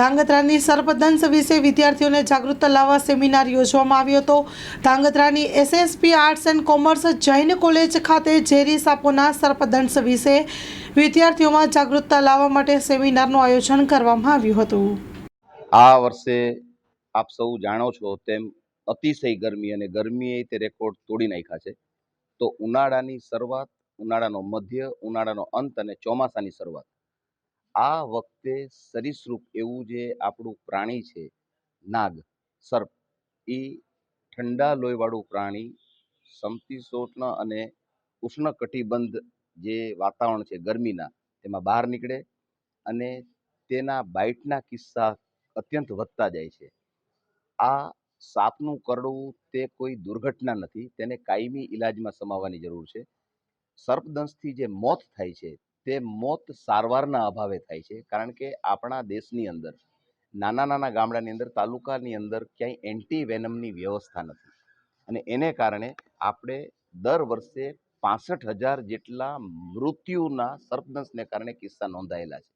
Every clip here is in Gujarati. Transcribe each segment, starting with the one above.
ધાંગધ્રાની સર્પદંશ વિશે વિદ્યાર્થીઓને જાગૃત લાવવા સેમિનાર યોજવામાં આવ્યો હતો. ધાંગધ્રાની SSP Arts and Commerce Jain College ખાતે ઝેરી સાપોના સર્પદંશ વિશે વિદ્યાર્થીઓમાં જાગૃતતા લાવવા માટે સેમિનારનું આયોજન કરવામાં આવ્યું હતું. આ વર્ષે આપ સૌ જાણો છો તેમ અતિશય ગરમી અને ગરમીએ તે રેકોર્ડ તોડી નાખ્યા છે. તો ઉનાળાની શરૂઆત, ઉનાળાનો મધ્ય, ઉનાળાનો અંત અને ચોમાસાની શરૂઆત આ વખતે સરીસૃપ એવું જે આપણું પ્રાણી છે, નાગ, સર્પ, એ ઠંડા લોહીવાળું પ્રાણી સમશીતોષ્ણ અને ઉષ્ણકટિબંધ જે વાતાવરણ છે ગરમીના, તેમાં બહાર નીકળે અને તેના બાઇટના કિસ્સા અત્યંત વધતા જાય છે. આ સાપનું કરડવું તે કોઈ દુર્ઘટના નથી, તેને કાયમી ઈલાજમાં સમાવવાની જરૂર છે. સર્પદંશથી જે મોત થાય છે તે મોત સારવારના અભાવે થાય છે. કારણ કે આપણા દેશની અંદર, નાના નાના ગામડાની અંદર, તાલુકાની અંદર ક્યાંય એન્ટી વેનમની વ્યવસ્થા નથી. અને એને કારણે આપણે દર વર્ષે પાસઠ હજાર જેટલા મૃત્યુના સર્પદંશને કારણે કિસ્સા નોંધાયેલા છે.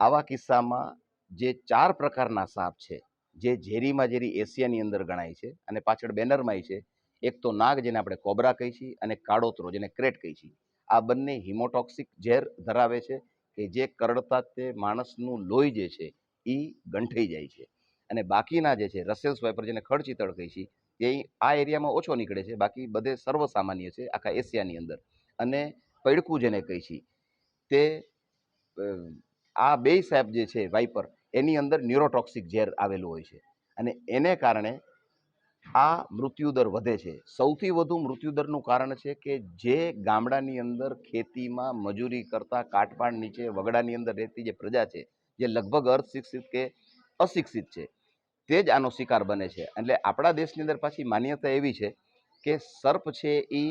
આવા કિસ્સામાં જે ચાર પ્રકારના સાપ છે, જે ઝેરીમાં ઝેરી એશિયાની અંદર ગણાય છે અને પાછળ બેનરમાંય છે, એક તો નાગ જેને આપણે કોબરા કહીએ છીએ અને કાળોતરો જેને ક્રેટ કહીએ છીએ આ બંને હિમોટોક્સિક ઝેર ધરાવે છે કે જે કરડતા તે માણસનું લોહી જે છે એ ગંઠાઈ જાય છે. અને બાકીના જે છે રસેલ્સ વાઇપર જેને ખડચિતળ કહી છે, એ આ એરિયામાં ઓછો નીકળે છે. બાકી બધે સર્વસામાન્ય છે, આખા એશિયાની અંદર. અને પૈડકું જેને કહી છીએ તે આ બે સાહેબ જે છે વાઇપર એની અંદર ન્યુરોટોક્સિક ઝેર આવેલું હોય છે. અને એને કારણે આ મૃત્યુદર વધે છે. સૌથી વધુ મૃત્યુદરનું કારણ છે કે જે ગામડાની અંદર ખેતીમાં મજૂરી કરતા કાટપાડ નીચે વગડાની અંદર રહેતી જે પ્રજા છે, જે લગભગ અર્ધશિક્ષિત કે અશિક્ષિત છે, તે જ આનો શિકાર બને છે. એટલે આપણા દેશની અંદર પાછી માન્યતા એવી છે કે સર્પ છે એ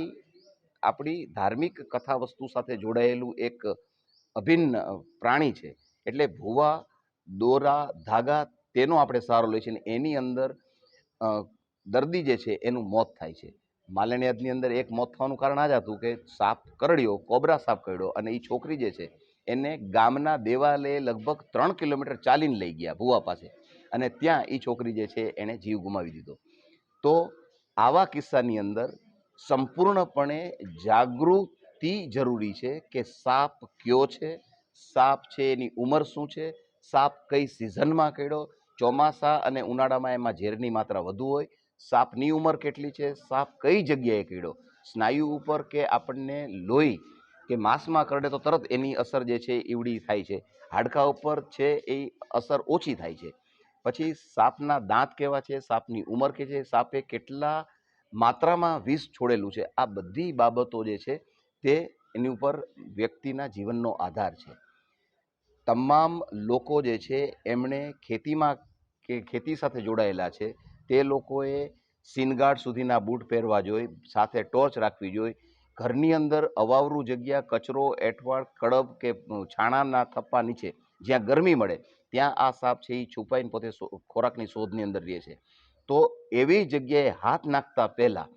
આપણી ધાર્મિક કથા વસ્તુ સાથે જોડાયેલું એક અભિન્ન પ્રાણી છે. એટલે ભૂવા, દોરા, ધાગા તેનો આપણે સહારો લઈએ છીએ અને એની અંદર દર્દી જે છે એનું મોત થાય છે. માલણિયાદની અંદર એક મોત થવાનું કારણ આ જ હતું કે સાપ કરડ્યો, કોબરા સાપ કરડ્યો અને એ છોકરી જે છે એને ગામના દેવાલે લગભગ ત્રણ કિલોમીટર ચાલીને લઈ ગયા ભુવા પાસે. અને ત્યાં એ છોકરી જે છે એણે જીવ ગુમાવી દીધો. તો આવા કિસ્સાની અંદર સંપૂર્ણપણે જાગૃતિ જરૂરી છે કે સાપ કયો છે, સાપ છે એની ઉંમર શું છે, સાપ કઈ સિઝનમાં કર્યો ચોમાસા અને ઉનાળામાં એમાં ઝેરની માત્રા વધુ હોય. સાપની ઉંમર કેટલી છે? સાપ કઈ જગ્યાએ કીડો? સ્નાયુ ઉપર કે આપણને લોહી કે માંસમાં કરડે તો તરત એની અસર જે છે ઈવડી થાય છે. હાડકા ઉપર છે એ અસર ઓછી થાય છે. પછી સાપના દાંત કેવા છે? સાપની ઉંમર કે છે? સાપે કેટલા માત્રામાં વિષ છોડેલું છે? આ બધી બાબતો જે છે તે એની ઉપર વ્યક્તિના જીવનનો આધાર છે. તમામ લોકો જે છે, એમણે ખેતીમાં કે ખેતી સાથે જોડાયેલા છે. તે લોકોએ સીનગાર્ડ સુધીના બૂટ પહેરવા જોઈએ સાથે ટોર્ચ રાખવી જોઈએ ઘરની અંદર અવાવરું જગ્યા, કચરો એઠવાડ કડબ કે છાણાના થપ્પા નીચે, જ્યાં ગરમી મળે, ત્યાં આ સાપ છે એ છુપાઈને પોતે ખોરાકની શોધની અંદર રહે છે. તો એવી જગ્યાએ હાથ નાખતા પહેલાં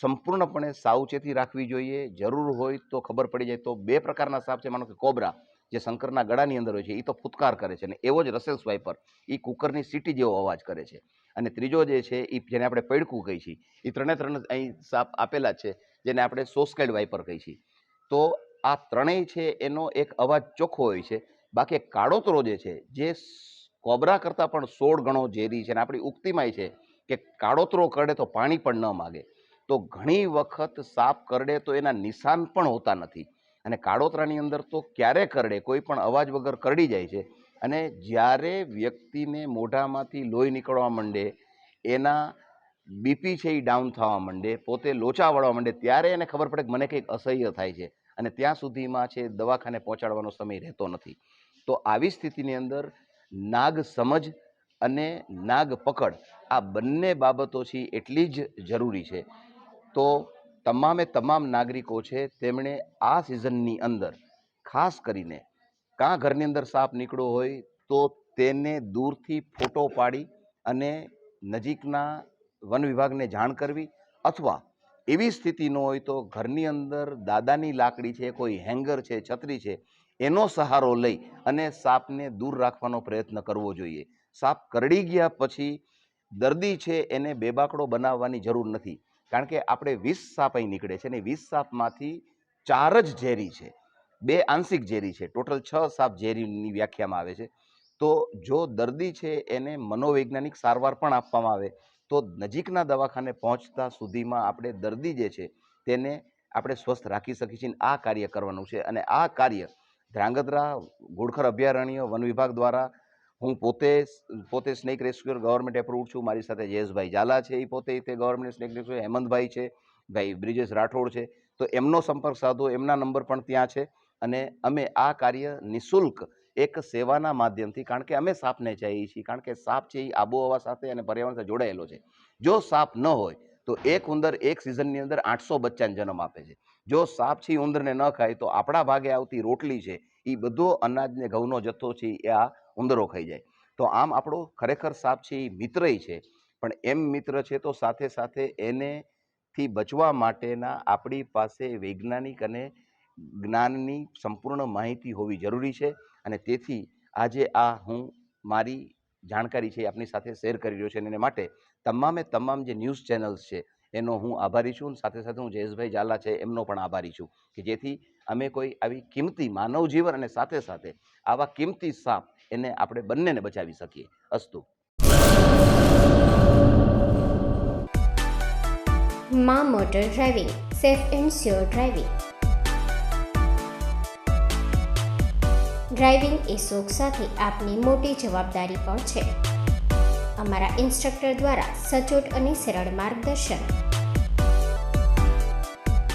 સંપૂર્ણપણે સાવચેતી રાખવી જોઈએ. જરૂર હોય તો ખબર પડી જાય. તો બે પ્રકારના સાપ છે. માનો કે કોબરા. જે શંકરના ગળાની અંદર હોય છે એ તો ફૂટકાર કરે છે અને એવો જ રસેલ્સ સ્વાઈપર એ કુકરની સીટી જેવો અવાજ કરે છે. અને ત્રીજો જે છે એ જેને આપણે પૈડકું કહી છીએ એ ત્રણે ત્રણ અહીં સાપ આપેલા છે, જેને આપણે સોસ્કેડ વાઇપર કહી છીએ. તો આ ત્રણેય છે, એનો એક અવાજ ચોખ્ખો હોય છે. બાકી કાળોતરો જે છે, જે કોબરા કરતાં પણ સોળ ગણો ઝેરી છે અને આપણી ઉક્તિમાંય છે કે કાળોતરો કરડે તો પાણી પણ ન માગે. તો ઘણી વખત સાપ કરડે તો એના નિશાન પણ હોતા નથી. અને કાળોતરાની અંદર તો ક્યારે કરડે? કોઈ પણ અવાજ વગર કરડી જાય છે. અને જ્યારે વ્યક્તિને મોઢામાંથી લોહી નીકળવા માંડે, એના બીપી છે એ ડાઉન થવા માંડે, પોતે લોચા વળવા માંડે, ત્યારે એને ખબર પડે કે મને કંઈક અસહ્ય થાય છે. અને ત્યાં સુધીમાં છે, દવાખાને પહોંચાડવાનો સમય રહેતો નથી. તો આવી સ્થિતિની અંદર નાગ સમજ અને નાગ પકડ આ બંને બાબતો છે એટલી જ જરૂરી છે. તો તમામે તમામ નાગરિકો છે, તેમણે આ સિઝનની અંદર, ખાસ કરીને, કાં ઘરની અંદર સાપ નીકળ્યો હોય, તો તેને દૂરથી ફોટો પાડી અને નજીકના વન વિભાગને જાણ કરવી અથવા એવી સ્થિતિ ન હોય તો ઘરની અંદર દાદાની લાકડી છે, કોઈ હેંગર છે, છત્રી છે, એનો સહારો લઈ અને સાપને દૂર રાખવાનો પ્રયત્ન કરવો જોઈએ. સાપ કરડી ગયા પછી દર્દી છે, એને બેબાકડો બનાવવાની જરૂર નથી. કારણ કે આપણે વીસ સાપ અહીં નીકળે છે અને વીસ સાપમાંથી ચાર જ ઝેરી છે. બે આંશિક ઝેરી છે. ટોટલ છ સાપ ઝેરીની વ્યાખ્યામાં આવે છે. તો જો દર્દી છે એને મનોવૈજ્ઞાનિક સારવાર પણ આપવામાં આવે, તો નજીકના દવાખાને પહોંચતા સુધીમાં આપણે દર્દી જે છે તેને આપણે સ્વસ્થ રાખી શકીએ છીએ આ કાર્ય કરવાનું છે. અને આ કાર્ય ધ્રાંગધ્રા ઘોડખર અભયારણ્ય, વન વિભાગ દ્વારા હું પોતે પોતે સ્નેક રેસ્ક્યુઅર ગવર્મેન્ટ એપ્રુવડ છું. મારી સાથે જયેશભાઈ ઝાલા છે એ પોતે તે ગવર્મેન્ટ સ્નેક રેસ્ક્યુઅર હેમંતભાઈ છે, ભાઈ બ્રિજેશ રાઠોડ છે. તો એમનો સંપર્ક સાધો, એમના નંબર પણ ત્યાં છે. અને અમે આ કાર્ય નિઃશુલ્ક એક સેવાના માધ્યમથી, કારણ કે અમે સાપને ચાહીએ છીએ, કારણ કે સાપ છે એ આબોહવા સાથે અને પર્યાવરણ સાથે જોડાયેલો છે. જો સાપ ન હોય, તો એક ઉંદર એક સિઝનની અંદર આઠસો બચ્ચાને જન્મ આપે છે. જો સાપ છે ઉંદરને ન ખાય, તો આપણા ભાગે આવતી રોટલી છે એ બધો અનાજને, ઘઉંનો જથ્થો છે એ આ ઉંદરો ખાઈ જાય. તો આમ આપણો ખરેખર સાપ છે એ મિત્રય છે. પણ એમ મિત્ર છે તો સાથે સાથે એને થી બચવા માટેના આપણી પાસે વૈજ્ઞાનિક અને જ્ઞાનની સંપૂર્ણ માહિતી હોવી જરૂરી છે. અને તેથી આજે આ હું મારી જાણકારી છે આપની સાથે શેર કરી રહ્યો છે. અને એને માટે તમામે તમામ જે ન્યૂઝ ચેનલ્સ છે એનો હું આભારી છું. અને સાથે સાથે હું જયેશભાઈ ઝાલા છે એમનો પણ આભારી છું કે જેથી અમે કોઈ આવી કિંમતી માનવ જીવન અને સાથે સાથે આવા કિંમતી સાપ એને આપણે બંનેને બચાવી શકીએ. અસ્તુ. માં motor driving, safe and sure driving. Driving એ શોખ સાથે આપની મોટી જવાબદારી પણ છે. અમારા ઇન્સ્ટ્રક્ટર દ્વારા સચોટ અને સરળ માર્ગદર્શન.